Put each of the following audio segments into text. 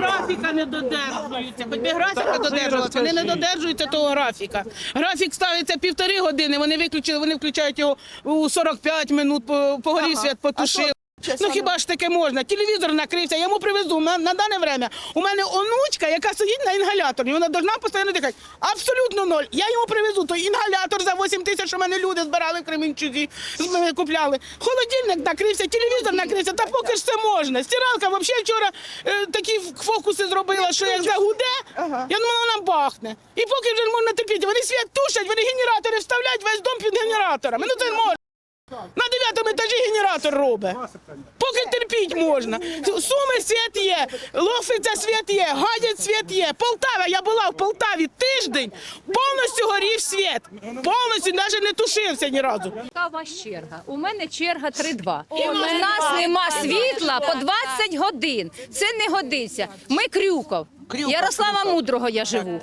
графіка не додержуються. Хоч би графіка додержувалася, вони не додержуються того графіка. Графік ставиться півтори години, вони виключили, вони включають його у 45 минут, по- погорів світ, потушили. Ну хіба ж таке можна? Телевізор накрився, я йому привезу на, на дане время. У мене онучка, яка сидить на інгаляторі, вона должна постійно дихати. Абсолютно ноль. Я йому привезу той інгалятор за 8 тисяч, що мене люди збирали в Кременчузі, купляли. Холодильник накрився, телевізор накрився, та поки ж це можна. Стиралка взагалі вчора е, такі фокуси зробила, що як загуде, я думала, вона бахне. І поки вже можна терпіти. Вони світ тушать, вони генератори вставляють весь дом під генераторами. Ну це можна. На дев'ятому етажі генератор робить. Поки терпіть можна. Суми світ є, Лофиця світ є, Гадяць світ є. Полтава, я була в Полтаві тиждень, повністю горів світ. Повністю навіть не тушився ні разу. Яка у вас черга? У мене черга 3-2. У нас нема світла по 20 годин. Це не годиться. Ми Крюков. Ярослава Мудрого я живу.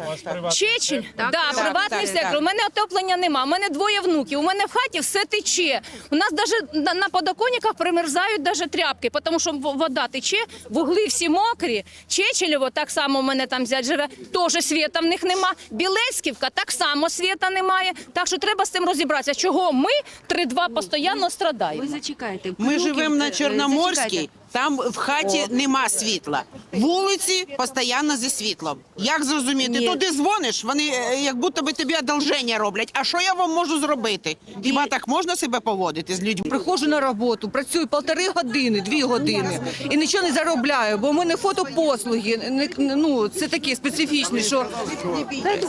Чечень, да, приватний сектор. У мене отоплення нема. У мене двоє внуків. У мене в хаті все тече. У нас навіть на, на подоконниках примерзають навіть тряпки, тому що вода тече, вугли всі мокрі. Чечелєво так само у мене там зять живе, теж світа в них нема. Білецьківка так само світа немає. Так що треба з цим розібратися. Чого ми 3-2 постійно страдаємо? Ви зачекайте. Ми живемо на е, Чорноморській, зачекайте. Там в хаті нема світла. Вулиці постійно зі світлом. Як зрозуміти? Ні. Туди дзвониш, вони е, як будто би тобі одолження роблять. А що я вам можу зробити? Хіба так можна себе поводити з людьми? Приходжу на роботу, працюю полтори години, дві години і нічого не заробляю, бо в мене фотопослуги. Не- Ну це такі специфічні, що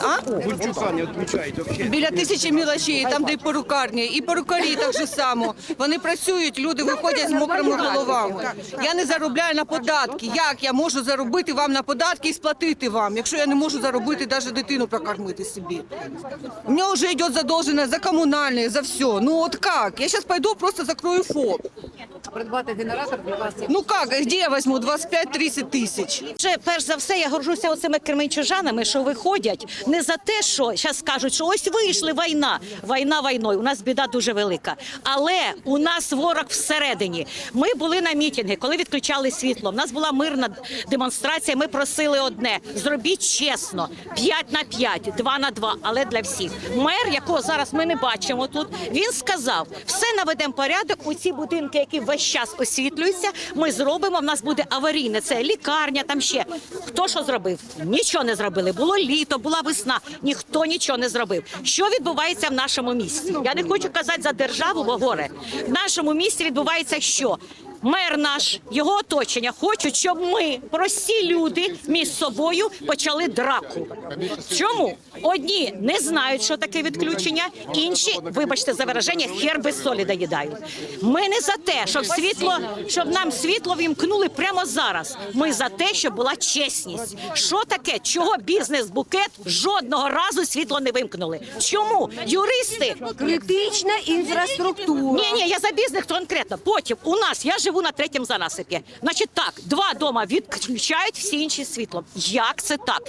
а? біля тисячі мілочей, там де і перукарня, і перукарі так же само. Вони працюють, люди виходять з мокрими головами. Я не заробляю на податки. Як я можу заробити вам на податки і сплатити вам, якщо я не можу заробити навіть дитину прокормити собі? У меня уже идет задолженность за коммунальные, за все. Ну вот как? Я сейчас пойду просто закрою ФОП. Придбати генератор для вас. Ну как, где я возьму 25-30 тисяч? Вже перш за все я горжуся оцими кременчужанами, що виходять не за те, що зараз кажуть, що ось вийшли війна. Війна війною. У нас біда дуже велика. Але у нас ворог всередині. Ми були на мітинги, коли відключали світло. У нас була мирна демонстрація. Ми просили одне: зробіть чесно, 5 на 5, 2 на 2, але для всіх. Мер, якого зараз ми не бачимо тут, він сказав: все наведемо порядок. У ці будинки, які весь час освітлюються, ми зробимо. В нас буде аварійне. Це лікарня, там ще хто що зробив? Нічого не зробили. Було літо, була весна. Ніхто нічого не зробив. Що відбувається в нашому місті? Я не хочу казати за державу, бо горе. В нашому місті відбувається що? Мер наш, його оточення хочуть, щоб ми, прості люди, між собою почали драку. Чому? Одні не знають, що таке відключення, інші, вибачте за вираження, хер без солі доїдають. Ми не за те, щоб світло, щоб нам світло вімкнули прямо зараз. Ми за те, щоб була чесність. Що таке? Чого бізнес-букет жодного разу світло не вимкнули? Чому? Юристи Критична інфраструктура. ні, ні, я за бізнес конкретно. Потім у нас я живу на третьому занасипі. Значить, так, два дома відключають, всі інші світло. Як це так?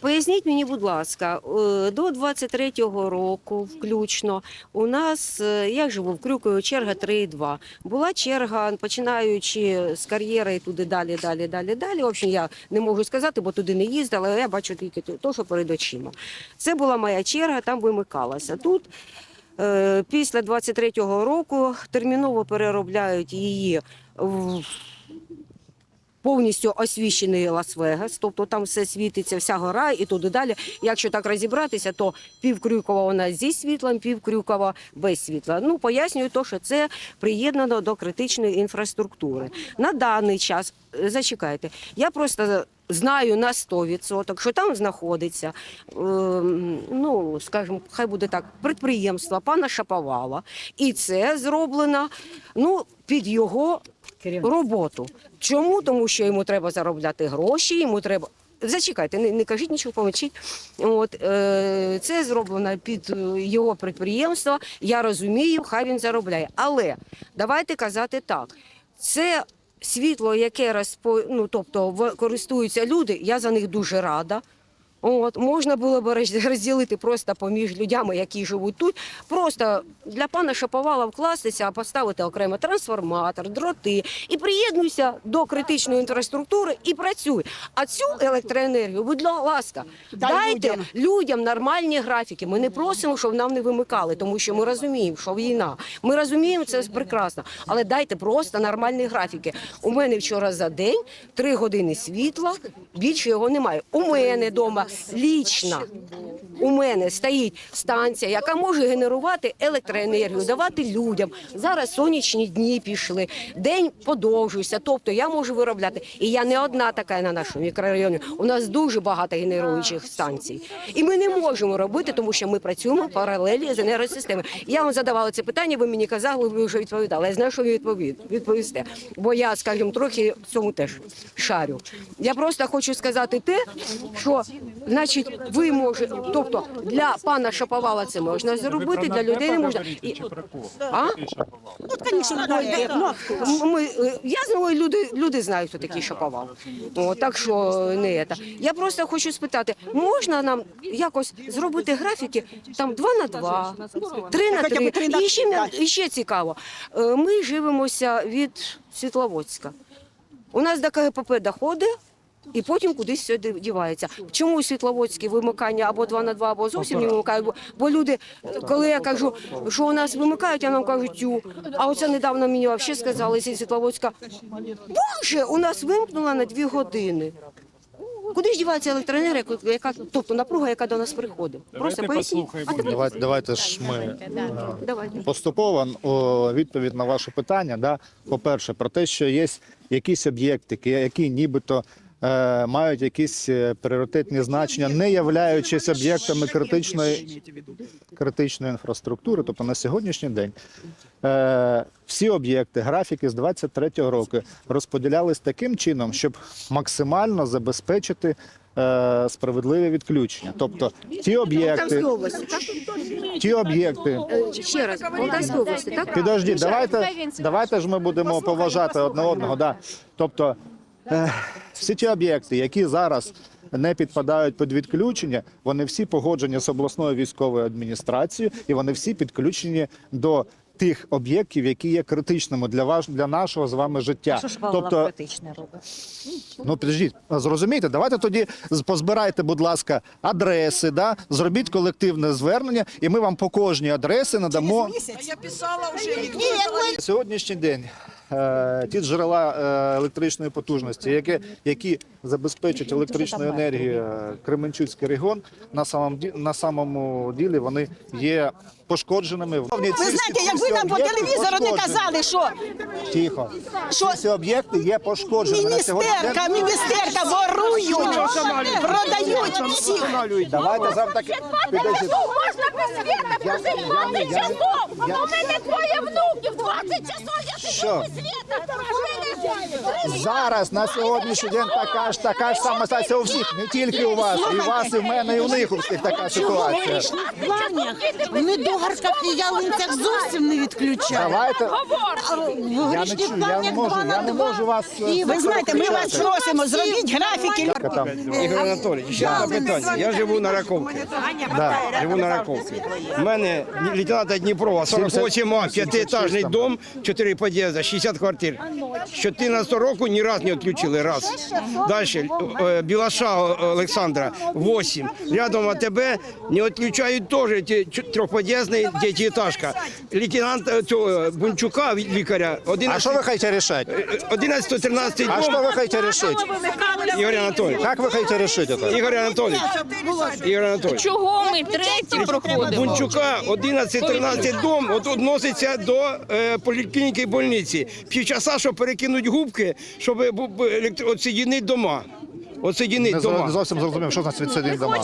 Поясніть мені, будь ласка, е, до 23-го року включно у нас, е, я живу в Крюкові, черга 3,2. Була черга, починаючи з кар'єри і туди далі, далі, далі, далі. В общем, я не можу сказати, бо туди не їздила, але я бачу тільки те, що перед очима. Це була моя черга, там вимикалася. Тут е, після 23-го року терміново переробляють її повністю освіщений Лас-Вегас, тобто там все світиться, вся гора і туди далі. Якщо так розібратися, то пів Крюкова вона зі світлом, пів Крюкова без світла. Ну пояснюю, то, що це приєднано до критичної інфраструктури. На даний час е, зачекайте, я просто. Знаю на 100%, що там знаходиться, ем, ну скажімо, хай буде так, підприємство пана Шаповала, і це зроблено ну, під його роботу. Чому? Тому що йому треба заробляти гроші, йому треба. Зачекайте, не, не кажіть нічого, помочіть. От е, це зроблено під е, його підприємство. Я розумію, хай він заробляє. Але давайте казати так: це світло, яке розпо... ну, тобто користуються люди. Я за них дуже рада. От можна було б роз- розділити просто поміж людьми, які живуть тут. Просто для пана Шаповала вкластися, поставити окремо трансформатор, дроти і приєднуйся до критичної інфраструктури і працюй. А цю електроенергію, будь ласка, дайте людям. нормальні графіки. Ми не просимо, щоб нам не вимикали, тому що ми розуміємо, що війна. Ми розуміємо це прекрасно. Але дайте просто нормальні графіки. У мене вчора за день три години світла, більше його немає. У мене вдома лічна. У мене стоїть станція, яка може генерувати електроенергію, давати людям. Зараз сонячні дні пішли, день подовжується. Тобто я можу виробляти. І я не одна така на нашому мікрорайоні. У нас дуже багато генеруючих станцій. І ми не можемо робити, тому що ми працюємо паралелі з енергосистемою. Я вам задавала це питання, ви мені казали, ви вже відповідали. Я знаю, що ви відповід, відповісте. Бо я, скажімо, трохи цьому теж шарю. Я просто хочу сказати те, що значить, ви можете, тобто для пана Шаповала це можна зробити, для людей не можна. І, а? Ну, ми, е, я знаю, люди, люди знають, хто такий Шаповал. О, так що не це. Я просто хочу спитати, можна нам якось зробити графіки там 2 на 2, 3 на 3? І ще, і ще цікаво, е, ми живемося від Світловодська. У нас до КГПП доходить. І потім кудись все дівається. Чому світловодські вимикання або 2 на 2, або зовсім не вимикають? Бо, люди, е, коли я кажу, що у нас вимикають, а нам кажуть, тю. А оце недавно мені взагалі сказали зі Світловодська, боже, у нас вимкнула на 2 години. Куди ж дівається електроенергія, яка, тобто напруга, яка до нас приходить? Просто поясніть. Давайте, давайте ж ми е, давайте. поступово о, відповідь на ваше питання. Да? По-перше, про те, що є якісь об'єкти, які нібито е, мають якісь е, пріоритетні значення, не являючись об'єктами критичної, критичної інфраструктури. Тобто на сьогоднішній день е, всі об'єкти, графіки з 23-го року розподілялись таким чином, щоб максимально забезпечити. е, Справедливе відключення, тобто ті об'єкти, ті об'єкти, Е, Ще раз, Полтавській області, так? Підождіть, давайте, давайте ж ми будемо поважати одне одного. Да. Тобто е, всі ті об'єкти, які зараз не підпадають під відключення, вони всі погоджені з обласною військовою адміністрацією, і вони всі підключені до тих об'єктів, які є критичними для ваш для нашого з вами життя. Що ж Павла тобто, критичне робить? Ну, підождіть, зрозумійте, давайте тоді з- позбирайте, будь ласка, адреси, да? зробіть колективне звернення, і ми вам по кожній адресі надамо. місяць. Я писала вже. На сьогоднішній день е, ті джерела е, електричної потужності, які, які забезпечать електричну енергію е, Кременчуцький регіон, на самому, на самому ділі вони є пошкодженими. Ви Ви знаєте, якби нам по телевізору не казали, що Тихо. Що? Всі об'єкти є пошкодженими. Міністерка, міністерка ворують, продають всіх. Давайте зараз так підождіть. Можна без світа прожити 20 часов. я- У мене двоє внуків, 20 часов я сидів без світа. Зараз на сьогоднішній день така ж така ж сама ситуація у всіх, не тільки у вас, і у вас, і в мене, і у них у всіх така ситуація. В і ялинцях зовсім не відключають. Давайте я не чую, я не можу, я не можу вас. е, Ви знаєте, ми вас просимо, зробіть графіки. там. Ігор Анатолійович, ще одне питання. Я живу на Раковці. Да. Живу на Раковці. У мене лейтенанта Дніпрова, 48 а, п'ятиетажний дом, 4 під'їзди, 60 квартир. З 14 року ні разу не відключили, раз. Далі, е, Білаша Олександра, 8. Рядом АТБ не відключають теж ті чо- трьохпід'їзний дев'ятиэтажка. Лейтенант е, цього Бунчука, лікаря, А 11 что вы хотите решать? 11-13 А что дом. вы хотите решить? Ігор Анатолійович. Как вы хотите решить это? Ігор Анатолійович. Ігор Анатолійович. Чого ми треті проходимо? Бунчука 11-13 дом от відноситься до е, поліклініки і больниці. Півчаса, щоб перекинуть губки, щоб бу- бу- електро- отсоєдинити дома. Не дома. не зовсім зрозумів, що значить відсидіть дома.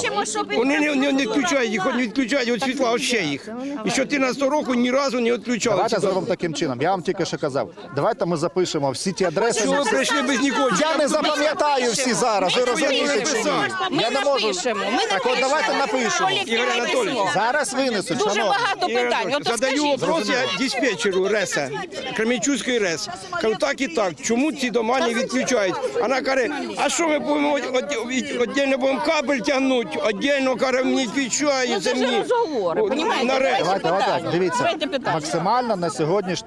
Вони не, не, не відключають їх, не відключають від світла, от ще їх. І з 14 року ні разу не відключали. Давайте зробимо таким чином. Я вам тільки що казав. Давайте ми запишемо всі ті адреси. Чого ви прийшли без нікого? Я не запам'ятаю всі зараз. Ви розумієте чи ні? Ми Я не можу. напишемо. Ми Так от давайте напишемо. Ігор Анатолійович. Зараз винесуть, Дуже шановні. багато питань. От Задаю скажіть, вопрос я диспетчеру РЕСа, Кременчуцької РЕС. Кажу, так і так, чому ці дома не відключають? Вона каже, а що ми будемо будемо отдельно будемо кабель тягнути, віддільно каже, мені відвічає, Ну, це ж розговори, понімаєте? нарешті. Давайте, давайте. Дивіться, максимально на сьогодні. ж-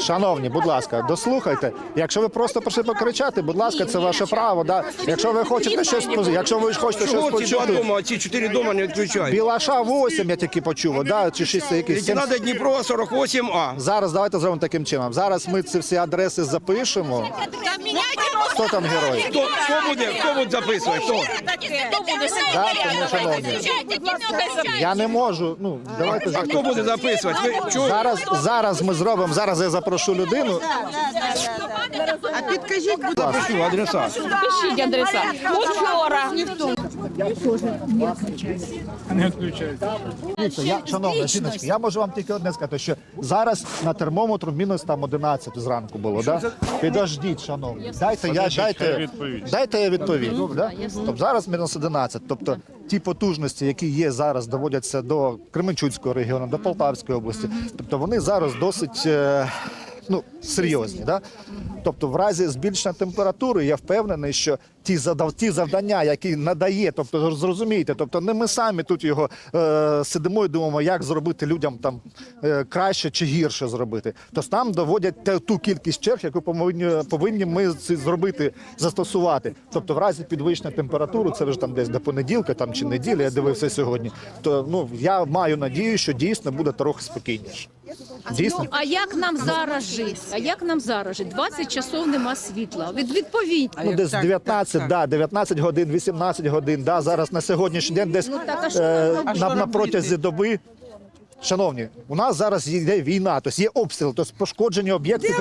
Шановні, будь ласка, дослухайте. Якщо ви просто прийшли покричати, будь ласка, це ваше право. Да? Якщо ви хочете щось якщо ви хочете щось Чого ці два почути. дома, а ці чотири дома не відключають? Білаша 8 я тільки почув, да? чи 6 якісь. сім- Лейтенанта Дніпро 48А. Зараз давайте зробимо таким чином. Зараз ми ці всі адреси запишемо. Хто там герой? Хто, хто буде, хто буде записувати? Хто? Да, тому, шановні, я не можу. Ну давайте А хто буде записувати? Ви чуєте? зараз. Зараз ми зробимо. Зараз я запрошу людину. А підкажіть, будь ласка. Адреса. Пишіть адреса. Вчора. Дивіться, я, шановна жіночка, я можу вам тільки одне сказати, що зараз на термометру мінус там 11 зранку було. Да? Підождіть, шановні. Дайте я дайте, дайте я відповідь. Да? Тобто зараз мінус 11. Тобто ті потужності, які є зараз, доводяться до Кременчуцького регіону, до Полтавської області. Тобто вони зараз досить. е, Ну, серйозні, да? Тобто, в разі збільшення температури, я впевнений, що ті задав, ті завдання, які надає, тобто зрозумієте, тобто не ми самі тут його е, сидимо і думаємо, як зробити людям там е, краще чи гірше зробити. Тобто там доводять те, ту кількість черг, яку повинні, повинні ми зробити, застосувати. Тобто, в разі підвищення температури, це вже там десь до понеділка там чи неділі, я дивився сьогодні. То ну я маю надію, що дійсно буде трохи спокійніше. Дійсно. А як нам зараз жити? А як нам зараз жити? 20 часов нема світла. Від відповідь. Ну, десь 19, да, 19 годин, 18 годин. Да, зараз на сьогоднішній день десь Ну, так, а що е, нам на, на протязі доби. Шановні, у нас зараз йде війна, тобто є обстріл, тобто пошкоджені об'єкти.